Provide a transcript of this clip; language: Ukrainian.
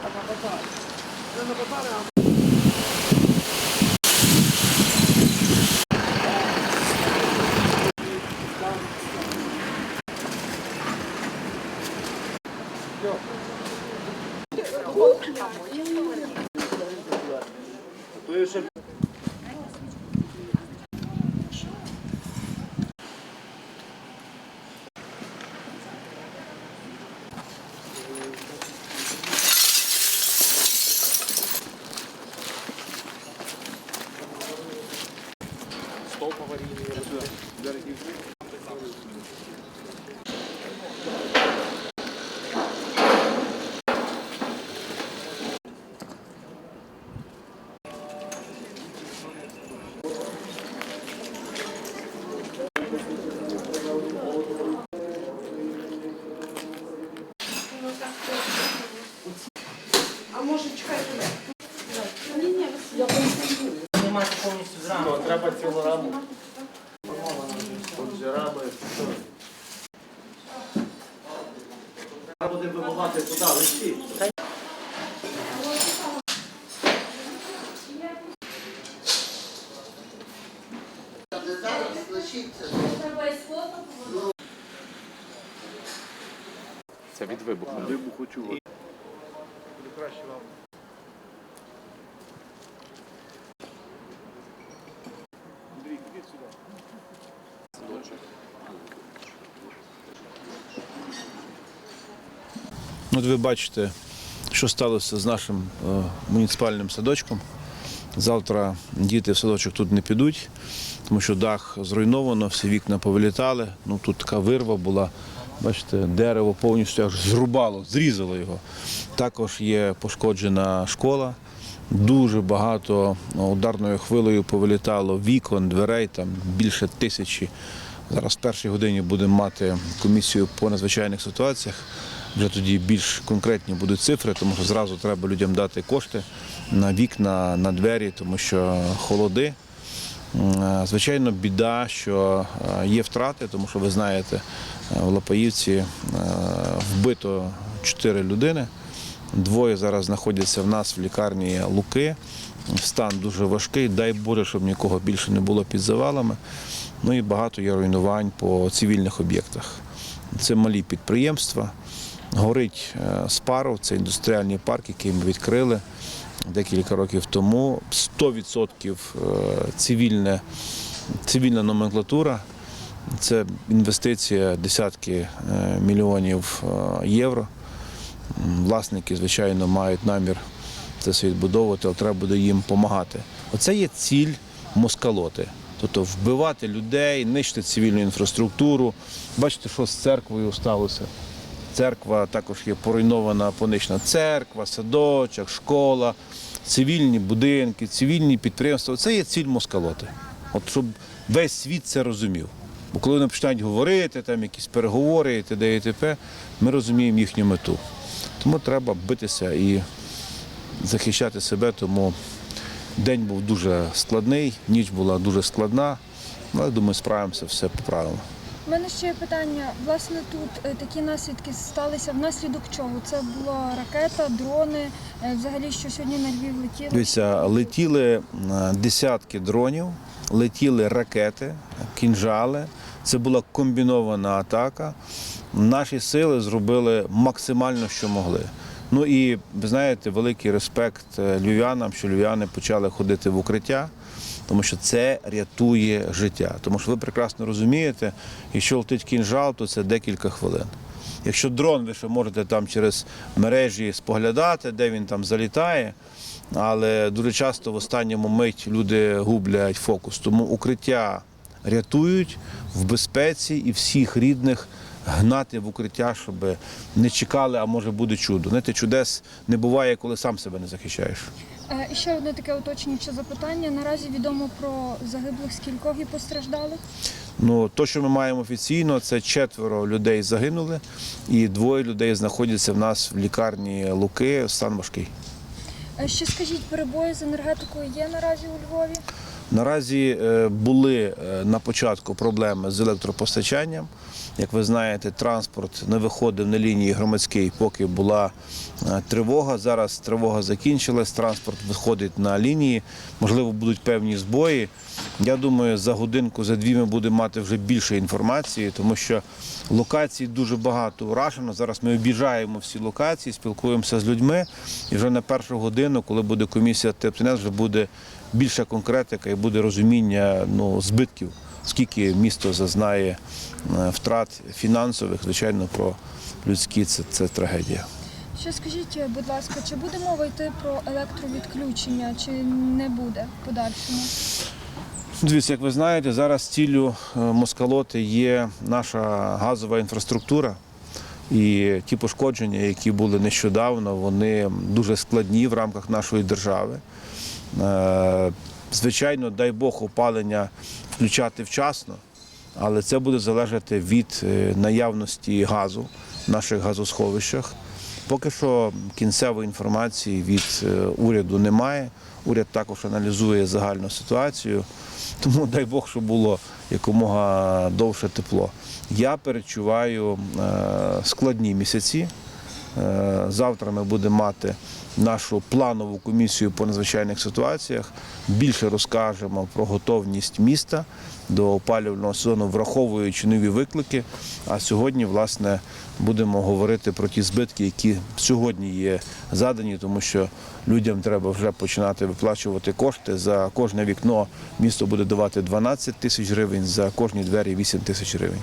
А треба цілу раму. Треба буде вимагати туди, листі. Це від вибуху. Вибуху чого? Ну, От ви бачите, що сталося з нашим е, муніципальним садочком. Завтра діти в садочок тут не підуть, тому що дах зруйновано, всі вікна повилітали. Ну, тут така вирва була. Бачите, дерево повністю аж зрубало, зрізало його. Також є пошкоджена школа. Дуже багато ну, ударною хвилею повилітало вікон, дверей, там більше тисячі. Зараз в першій годині будемо мати комісію по надзвичайних ситуаціях. Вже тоді більш конкретні будуть цифри, тому що зразу треба людям дати кошти на вікна, на двері, тому що холоди. Е, Звичайно, біда, що е, є втрати, тому що ви знаєте, е, в Лапаївці е, вбито чотири людини. Двоє зараз знаходяться в нас в лікарні Луки. Стан дуже важкий. Дай Боже, щоб нікого більше не було під завалами. Ну і багато є руйнувань по цивільних об'єктах. Це малі підприємства. Горить е, Спаров, це індустріальний парк, який ми відкрили декілька років тому. 100% е, цивільне, цивільна номенклатура. Це інвестиція десятки е, мільйонів євро. Власники, звичайно, мають намір це все відбудовувати, але треба буде їм допомагати. Оце є ціль москалоти. Тобто вбивати людей, нищити цивільну інфраструктуру. Бачите, що з церквою сталося. Церква також є поруйнована, понищена церква, садочок, школа, цивільні будинки, цивільні підприємства. Це є ціль москалоти. От щоб весь світ це розумів. Бо коли вони починають говорити, там якісь переговори і т.д. і т.п., ми розуміємо їхню мету. Тому треба битися і захищати себе. Тому день був дуже складний, ніч була дуже складна. Але думаю, справимося, все поправимо. У мене ще є питання. Власне, тут е, такі наслідки сталися внаслідок чого? Це була ракета, дрони, е, взагалі, що сьогодні на Львів летіло. Дивіться, летіли е, десятки дронів, летіли ракети, кінжали. Це була комбінована атака. Наші сили зробили максимально, що могли. Ну і ви знаєте, великий респект львів'янам, що львів'яни почали ходити в укриття, тому що це рятує життя. Тому що ви прекрасно розумієте, якщо летить кінжал, то це декілька хвилин. Якщо дрон, ви ще можете там через мережі споглядати, де він там залітає, але дуже часто в останньому мить люди гублять фокус. Тому укриття рятують в безпеці і всіх рідних гнати в укриття, щоб не чекали, а може буде чудо. Знаєте, чудес не буває, коли сам себе не захищаєш. Е, І ще одне таке уточнююче запитання. Наразі відомо про загиблих скількох і постраждалих. Ну, то, що ми маємо офіційно, це четверо людей загинули, і двоє людей знаходяться в нас в лікарні Луки. Стан важкий. Е, Ще скажіть, перебої з енергетикою є наразі у Львові? Наразі е, були е, на початку проблеми з електропостачанням. Як ви знаєте, транспорт не виходив на лінії громадській, поки була е, тривога. Зараз тривога закінчилась, транспорт виходить на лінії. Можливо, будуть певні збої. Я думаю, за годинку, за дві ми будемо мати вже більше інформації, тому що локацій дуже багато уражено. Зараз ми об'їжджаємо всі локації, спілкуємося з людьми. І вже на першу годину, коли буде комісія ТЕПТНС, вже буде більша конкретика і буде розуміння ну, збитків, скільки місто зазнає е, втрат фінансових, звичайно, про людські це, це трагедія. Ще скажіть, будь ласка, чи буде мова йти про електровідключення, чи не буде в подальшому? Дивіться, як ви знаєте, зараз ціллю е, москалоти є наша газова інфраструктура. І ті пошкодження, які були нещодавно, вони дуже складні в рамках нашої держави. Е, Звичайно, дай Бог опалення включати вчасно, але це буде залежати від е, наявності газу в наших газосховищах. Поки що кінцевої інформації від е, уряду немає. Уряд також аналізує загальну ситуацію. Тому дай Бог, щоб було якомога довше тепло. Я перечуваю складні місяці. Завтра ми будемо мати нашу планову комісію по надзвичайних ситуаціях. Більше розкажемо про готовність міста до опалювального сезону, враховуючи нові виклики. А сьогодні, власне, будемо говорити про ті збитки, які сьогодні є задані, тому що людям треба вже починати виплачувати кошти. За кожне вікно місто буде давати 12 тисяч гривень, за кожні двері 8 тисяч гривень.